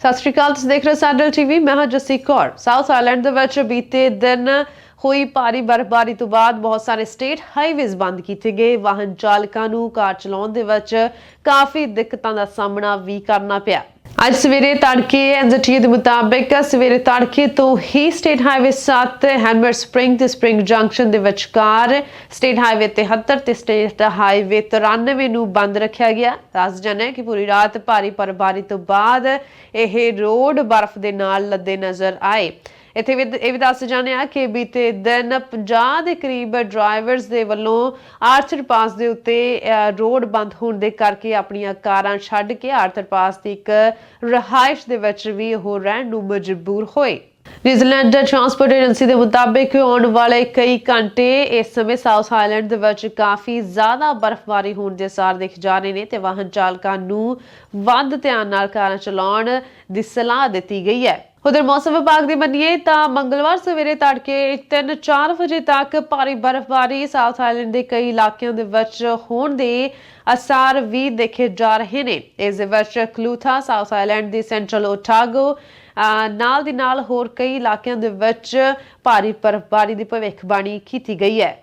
ਸਤਿ ਸ਼੍ਰੀ ਅਕਾਲ, ਤੁਸੀਂ ਦੇਖ ਰਹੇ ਹੋ ਸੈਂਡਲ ਟੀਵੀ। ਮੈਂ ਹਾਂ ਜਸੀ ਕੌਰ। ਸਾਊਥ ਆਇਲੈਂਡ ਦੇ ਵਿੱਚ ਬੀਤੇ ਦਿਨ ਹੋਈ ਭਾਰੀ ਬਰਫ਼ਬਾਰੀ ਤੋਂ ਬਾਅਦ ਬਹੁਤ ਸਾਰੇ ਸਟੇਟ ਹਾਈਵੇਜ਼ ਬੰਦ ਕੀਤੇ ਗਏ। ਵਾਹਨ ਚਾਲਕਾਂ ਨੂੰ ਕਾਰ ਚਲਾਉਣ ਦੇ ਵਿੱਚ ਕਾਫੀ ਦਿੱਕਤਾਂ ਦਾ ਸਾਹਮਣਾ ਵੀ ਕਰਨਾ ਪਿਆ। ਅੱਜ ਸਵੇਰੇ ਤੜਕੇ ਐਨਜ਼ੀਟੀ ਦੇ ਮੁਤਾਬਕ ਸਵੇਰੇ ਤੜਕੇ ਤੋਂ ਹੀ ਸਟੇਟ ਹਾਈਵੇ 7 ਹੈਮਰ ਸਪ੍ਰਿੰਗ ਤੇ ਸਪ੍ਰਿੰਗ ਜੰਕਸ਼ਨ ਦੇ ਵਿਚਕਾਰ ਸਟੇਟ ਹਾਈਵੇ 73 ਤੇ ਸਟੇਟ ਹਾਈਵੇ 93 ਨੂੰ ਬੰਦ ਰੱਖਿਆ ਗਿਆ। ਦੱਸ ਜਾਣਾ ਕਿ ਪੂਰੀ ਰਾਤ ਭਾਰੀ ਬਰਫ਼ਬਾਰੀ ਤੋਂ ਬਾਅਦ ਇਹ ਰੋਡ ਬਰਫ਼ ਦੇ ਨਾਲ ਲੱਦੇ ਨਜ਼ਰ ਆਏ। ਇੱਥੇ ਵੀ ਇਹ ਵੀ ਦੱਸ ਜਾਣਿਆ ਕਿ ਬੀਤੇ ਦਿਨ 50 ਦੇ ਕਰੀਬ ਡਰਾਈਵਰਸ ਦੇ ਵੱਲੋਂ ਆਰਥਰ ਪਾਸ ਦੇ ਉੱਤੇ ਰੋਡ ਬੰਦ ਹੋਣ ਦੇ ਕਰਕੇ ਆਪਣੀਆਂ ਕਾਰਾਂ ਛੱਡ ਕੇ ਆਰਥਰ ਪਾਸ ਦੀ ਇੱਕ ਰਹਾਇਸ਼ ਦੇ ਵਿੱਚ ਵੀ ਉਹ ਰਹਿਣ ਨੂੰ ਮਜਬੂਰ ਹੋਏ। ਨਿਊਜ਼ੀਲੈਂਡ ਟਰਾਂਸਪੋਰਟ ਏਜੰਸੀ ਦੇ ਮੁਤਾਬਕ ਆਉਣ ਵਾਲੇ ਕਈ ਘੰਟੇ ਇਸ ਸਮੇਂ ਸਾਊਥ ਆਈਲੈਂਡ ਦੇ ਵਿੱਚ ਕਾਫੀ ਜ਼ਿਆਦਾ ਬਰਫ਼ਬਾਰੀ ਹੋਣ ਦੇ ਅਸਾਰ ਦਿਖ ਜਾ ਰਹੇ ਨੇ ਤੇ ਵਾਹਨ ਚਾਲਕਾਂ ਨੂੰ ਵੱਧ ਧਿਆਨ ਨਾਲ ਕਾਰਾਂ ਚਲਾਉਣ ਦੀ ਸਲਾਹ ਦਿੱਤੀ ਗਈ ਹੈ। ਉਧਰ ਮੌਸਮ ਵਿਭਾਗ ਦੀ ਮੰਨੀਏ ਤਾਂ ਮੰਗਲਵਾਰ ਸਵੇਰੇ ਤੜਕੇ 3-4 ਵਜੇ ਤੱਕ ਭਾਰੀ ਬਰਫ਼ਬਾਰੀ ਸਾਊਥ ਆਈਲੈਂਡ ਦੇ ਕਈ ਇਲਾਕਿਆਂ ਦੇ ਵਿੱਚ ਹੋਣ ਦੇ ਅਸਾਰ ਵੀ ਦੇਖੇ ਜਾ ਰਹੇ ਨੇ। ਇਸ ਦੇ ਵਿੱਚ ਕਲੂਥਾ ਸਾਊਥ ਆਈਲੈਂਡ ਦੀ ਸੈਂਟਰਲ ਓਟਾਗੋ ਨਾਲ ਦੀ ਨਾਲ ਹੋਰ ਕਈ ਇਲਾਕਿਆਂ ਦੇ ਵਿੱਚ ਭਾਰੀ ਬਰਫ਼ਬਾਰੀ ਦੀ ਭਵਿੱਖਬਾਣੀ ਕੀਤੀ ਗਈ ਹੈ।